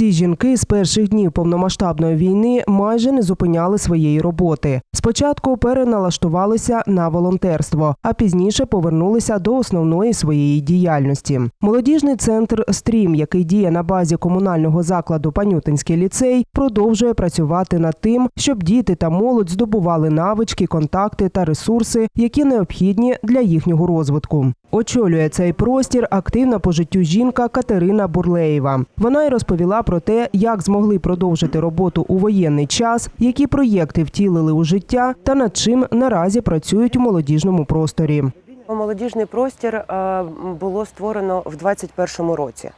Ці жінки з перших днів повномасштабної війни майже не зупиняли своєї роботи. Спочатку переналаштувалися на волонтерство, а пізніше повернулися до основної своєї діяльності. Молодіжний центр Стрім, який діє на базі комунального закладу Панютинський ліцей, продовжує працювати над тим, щоб діти та молодь здобували навички, контакти та ресурси, які необхідні для їхнього розвитку. Очолює цей простір активна по життю жінка Катерина Бурлеєва. Вона й розповіла про те, як змогли продовжити роботу у воєнний час, які проєкти втілили у життя та над чим наразі працюють у молодіжному просторі. Молодіжний простір е, було створено в 21-му році.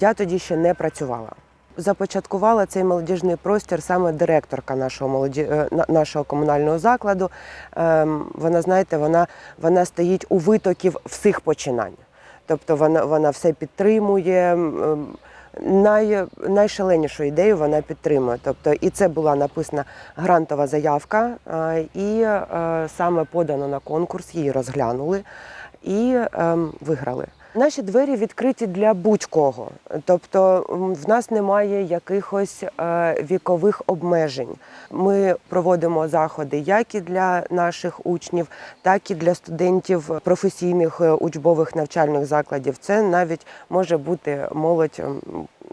Я тоді ще не працювала. Започаткувала цей молодіжний простір саме директорка нашого молоді... е, нашого комунального закладу. Ем, Вона, знаєте, вона, вона стоїть у витоків всіх починань. Тобто вона, вона все підтримує. ем, Най, найшаленішу ідею вона підтримує. Тобто, і це була написана грантова заявка, е, і е, саме подано на конкурс, її розглянули і ем, виграли. Наші двері відкриті для будь-кого. Тобто в нас немає якихось е, вікових обмежень. Ми проводимо заходи як і для наших учнів, так і для студентів професійних е, учбових навчальних закладів. Це навіть може бути молодь.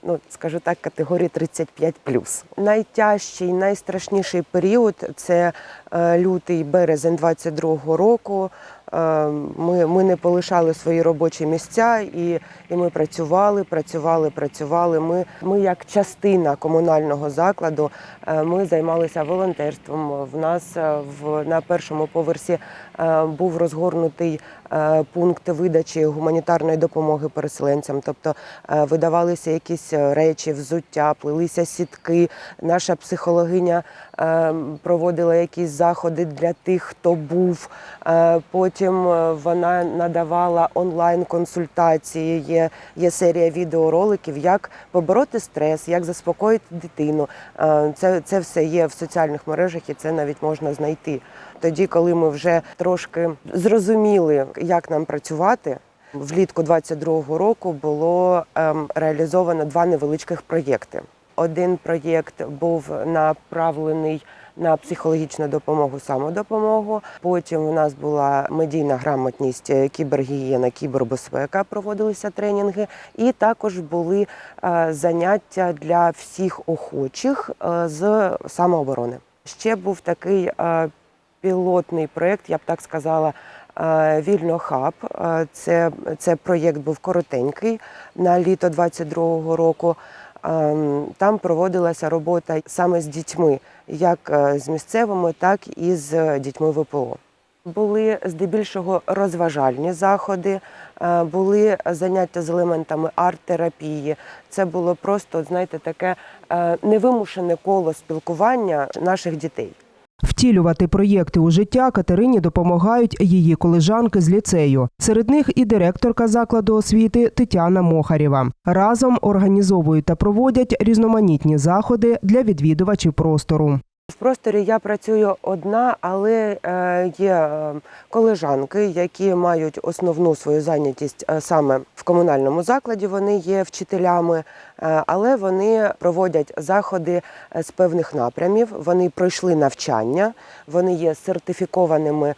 Ну, скажу так, категорії 35+. Найтяжчий, найстрашніший період це е, лютий березень 22-го року. Е, Ми, ми не полишали свої робочі місця і, і ми працювали, працювали, працювали. Ми, ми як частина комунального закладу е, ми займалися волонтерством. В нас е, в, на першому поверсі е, був розгорнутий пункт видачі гуманітарної допомоги переселенцям. Тобто видавалися якісь речі, взуття, плелися сітки. Наша психологиня е, проводила якісь заходи для тих, хто був. Е, Потім е, вона надавала онлайн-консультації. Є, є серія відеороликів, як побороти стрес, як заспокоїти дитину. Е, Це, це все є в соціальних мережах, і це навіть можна знайти. Тоді, коли ми вже трошки зрозуміли, як нам працювати. Влітку 22-го року було ем, реалізовано два невеличких проєкти. Один проєкт був направлений на психологічну допомогу, самодопомогу. Потім у нас була медійна грамотність, е, кібергігієна, кібербезпека, проводилися тренінги, і також були е, заняття для всіх охочих е, з самооборони. Ще був такий пілотний проєкт, я б так сказала. Вільно хаб. Це, це проєкт був коротенький на літо 22-го року. Ем, Там проводилася робота саме з дітьми, як е, з місцевими, так і з дітьми ВПО. Були здебільшого розважальні заходи, е, були заняття з елементами арт-терапії. Це було просто, знаєте, таке е, невимушене коло спілкування наших дітей. Втілювати проєкти у життя Катерині допомагають її колежанки з ліцею. Серед них і директорка закладу освіти Тетяна Мохарєва. Разом організовують та проводять різноманітні заходи для відвідувачів простору. В просторі я працюю одна, але е, є е, колежанки, які мають основну свою зайнятість е, саме в комунальному закладі. Вони є вчителями, але вони проводять заходи з певних напрямів. Вони пройшли навчання, вони є сертифікованими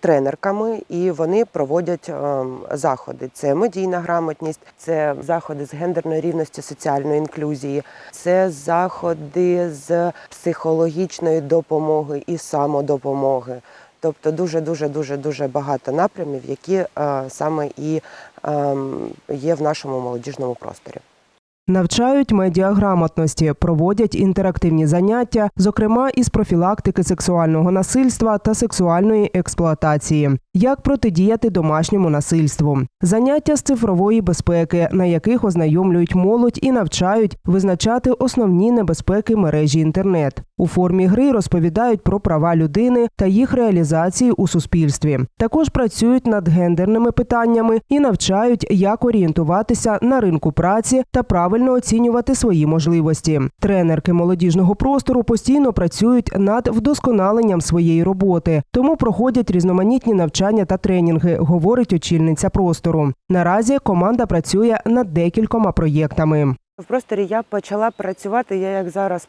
тренерками і вони проводять ем, заходи. Це медійна грамотність, це заходи з гендерної рівності, соціальної інклюзії, це заходи з психологічної допомоги і самодопомоги. Тобто дуже дуже дуже дуже багато напрямів, які е, саме і ем, є в нашому молодіжному просторі. Навчають медіаграмотності, проводять інтерактивні заняття, зокрема із профілактики сексуального насильства та сексуальної експлуатації, як протидіяти домашньому насильству, заняття з цифрової безпеки, на яких ознайомлюють молодь і навчають визначати основні небезпеки мережі інтернет. У формі гри розповідають про права людини та їх реалізації у суспільстві. Також працюють над гендерними питаннями і навчають, як орієнтуватися на ринку праці та правильно оцінювати свої можливості. Тренерки молодіжного простору постійно працюють над вдосконаленням своєї роботи, тому проходять різноманітні навчання та тренінги, говорить очільниця простору. Наразі команда працює над декількома проєктами. В просторі я почала працювати, я як зараз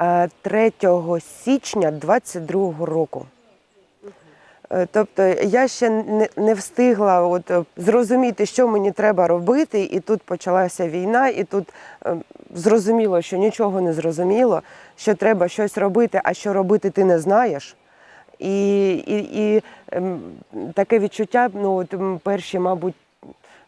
е, 3 січня 22 року. Е, Тобто я ще не, встигла от, е, зрозуміти, що мені треба робити, і тут почалася війна, і тут е, зрозуміло, що нічого не зрозуміло, що треба щось робити, а що робити ти не знаєш. І, і, і ем, таке відчуття, ну от перші, мабуть,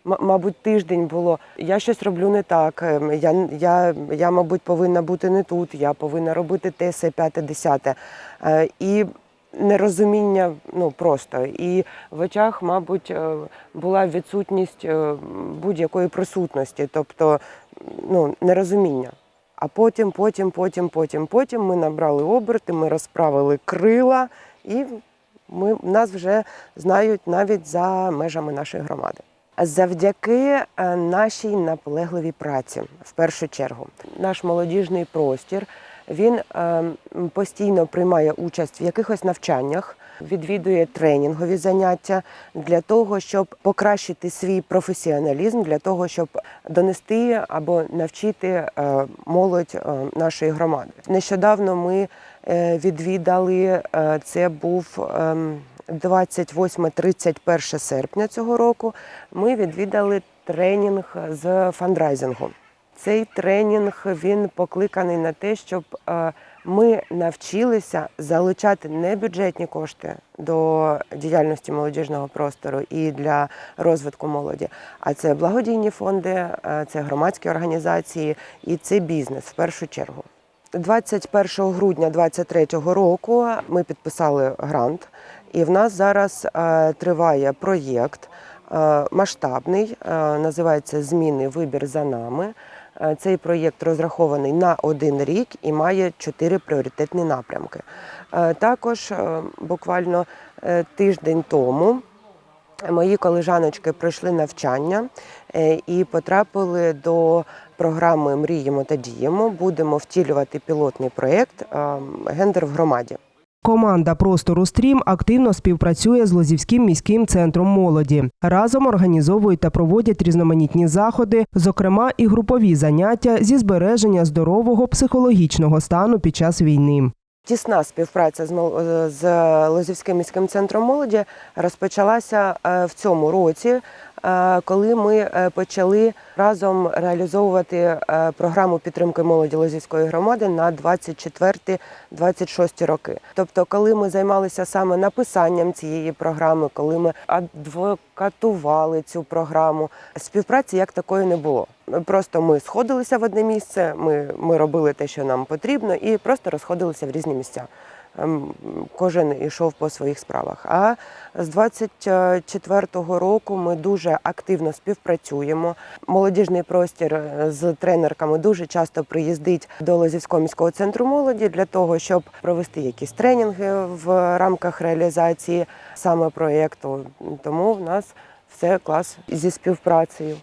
мабуть, тиждень було. Я щось роблю не так. ем, Я, я, я, мабуть, повинна бути не тут, я повинна робити те, все, п'яте, десяте. І нерозуміння ну просто. І в очах, мабуть, е, була відсутність е, будь-якої присутності, тобто ну, нерозуміння. А потім, потім, потім, потім, потім ми набрали оберти, ми розправили крила, і ми, нас вже знають навіть за межами нашої громади. Завдяки е, нашій наполегливій праці, в першу чергу, наш молодіжний простір він е, постійно приймає участь в якихось навчаннях, відвідує тренінгові заняття для того, щоб покращити свій професіоналізм, для того, щоб донести або навчити е, молодь е, нашої громади. Нещодавно ми відвідали це був. ем, 28-31 серпня цього року ми відвідали тренінг з фандрайзингу. Цей тренінг він покликаний на те, щоб е, ми навчилися залучати не бюджетні кошти до діяльності молодіжного простору і для розвитку молоді, а це благодійні фонди, е, це громадські організації і це бізнес в першу чергу. 21 грудня 2023 року ми підписали грант, і в нас зараз е, триває проєкт масштабний, називається Зміни вибір за нами. Е, Цей проєкт розрахований на один рік і має чотири пріоритетні напрямки. Е, Також е, буквально тиждень тому мої колежаночки пройшли навчання і потрапили до програми Мріємо та діємо. Будемо втілювати пілотний проєкт е, Гендер в громаді. Команда простору стрім активно співпрацює з Лозівським міським центром молоді. Разом організовують та проводять різноманітні заходи, зокрема і групові заняття зі збереження здорового психологічного стану під час війни. Тісна співпраця з Лозівським міським центром молоді розпочалася е, в цьому році, коли ми е, почали разом реалізовувати е, програму підтримки молоді Лозівської громади на 24-26 роки. Тобто, коли ми займалися саме написанням цієї програми, коли ми адвокатували цю програму, співпраці як такої не було. Просто ми сходилися в одне місце, ми, ми робили те, що нам потрібно, і просто розходилися в різні місця. Ем, Кожен йшов по своїх справах. А з 24-го року ми дуже активно співпрацюємо. Молодіжний простір е, з тренерками дуже часто приїздить до Лозівського міського центру молоді для того, щоб провести якісь тренінги в рамках реалізації саме проєкту. Тому в нас все клас зі співпрацею.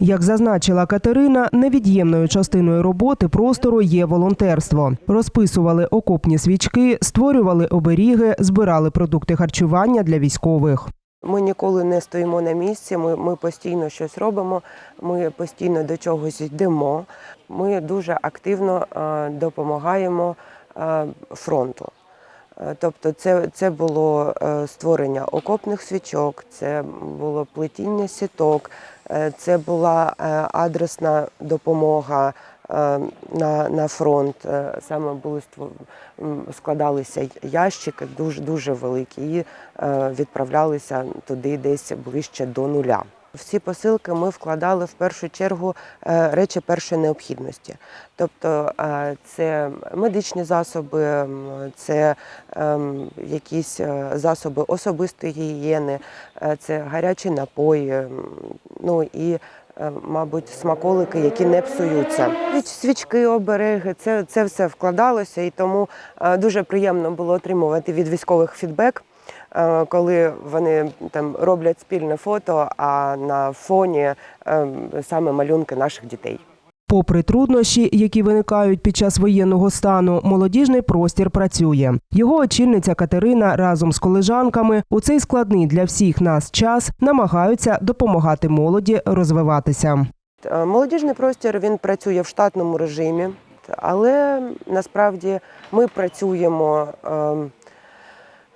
Як зазначила Катерина, невід'ємною частиною роботи простору є волонтерство. Розписували окопні свічки, створювали оберіги, збирали продукти харчування для військових. Ми ніколи не стоїмо на місці, ми, ми постійно щось робимо, ми постійно до чогось йдемо. Ми дуже активно е, допомагаємо е, фронту. Е, Тобто, це, це було створення окопних свічок, це було плетіння сіток, це була е, адресна допомога е, на, на фронт. Е, Саме були складалися ящики дуже дуже великі і е, відправлялися туди десь ближче до нуля. Всі посилки ми вкладали в першу чергу е, речі першої необхідності. Тобто е, це медичні засоби, це ем, якісь е, засоби особистої гігієни, це гарячі напої, ну і Мабуть, смаколики, які не псуються. Свічки, обереги, це, це все вкладалося, і тому дуже приємно було отримувати від військових фідбек, коли вони там роблять спільне фото, а на фоні е, саме малюнки наших дітей. Попри труднощі, які виникають під час воєнного стану, молодіжний простір працює. Його очільниця Катерина разом з колежанками у цей складний для всіх нас час намагаються допомагати молоді розвиватися. Е, Молодіжний простір він працює в штатному режимі, але насправді ми працюємо ем,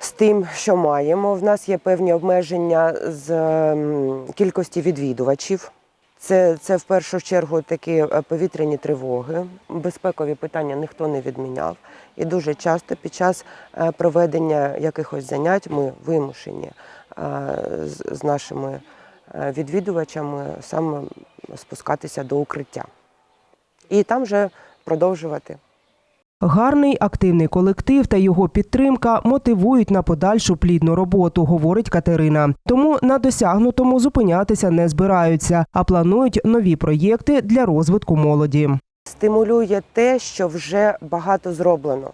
з тим, що маємо. В нас є певні обмеження з ем, кількості відвідувачів. Це, це в першу чергу такі е, повітряні тривоги. Безпекові питання ніхто не відміняв. І дуже часто під час е, проведення якихось занять ми вимушені е, з, нашими відвідувачами саме спускатися до укриття. І там вже продовжувати. Гарний активний колектив та його підтримка мотивують на подальшу плідну роботу, говорить Катерина. Тому на досягнутому зупинятися не збираються, а планують нові проєкти для розвитку молоді. Стимулює те, що вже багато зроблено.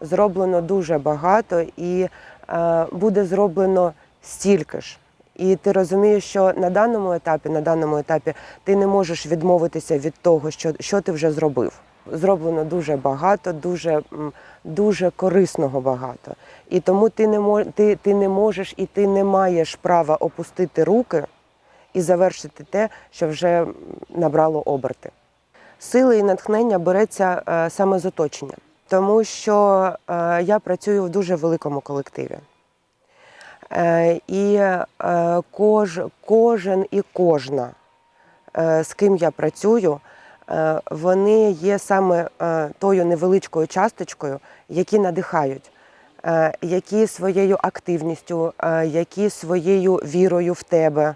Зроблено дуже багато і е, буде зроблено стільки ж. І ти розумієш, що на даному етапі, на даному етапі ти не можеш відмовитися від того, що, що ти вже зробив. Зроблено дуже багато, дуже, дуже корисного багато. І тому ти не, ти, ти не можеш і ти не маєш права опустити руки і завершити те, що вже набрало оберти. Сили і натхнення береться е, саме з оточення, тому що е, я працюю в дуже великому колективі. Е, і кож, кожен і кожна, з ким я працюю, вони є саме е, тою невеличкою часточкою, які надихають, е, які своєю активністю, е, які своєю вірою в тебе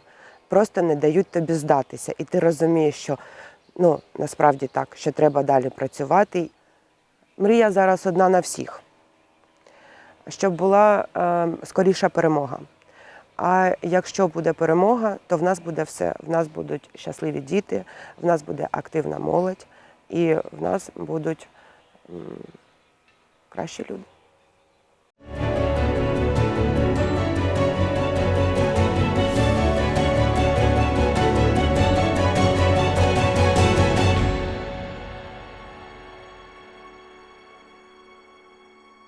просто не дають тобі здатися. І ти розумієш, що ну, насправді так, що треба далі працювати. Мрія зараз одна на всіх, щоб була е, скоріша перемога. А якщо буде перемога, то в нас буде все. В нас будуть щасливі діти, в нас буде активна молодь і в нас будуть кращі люди.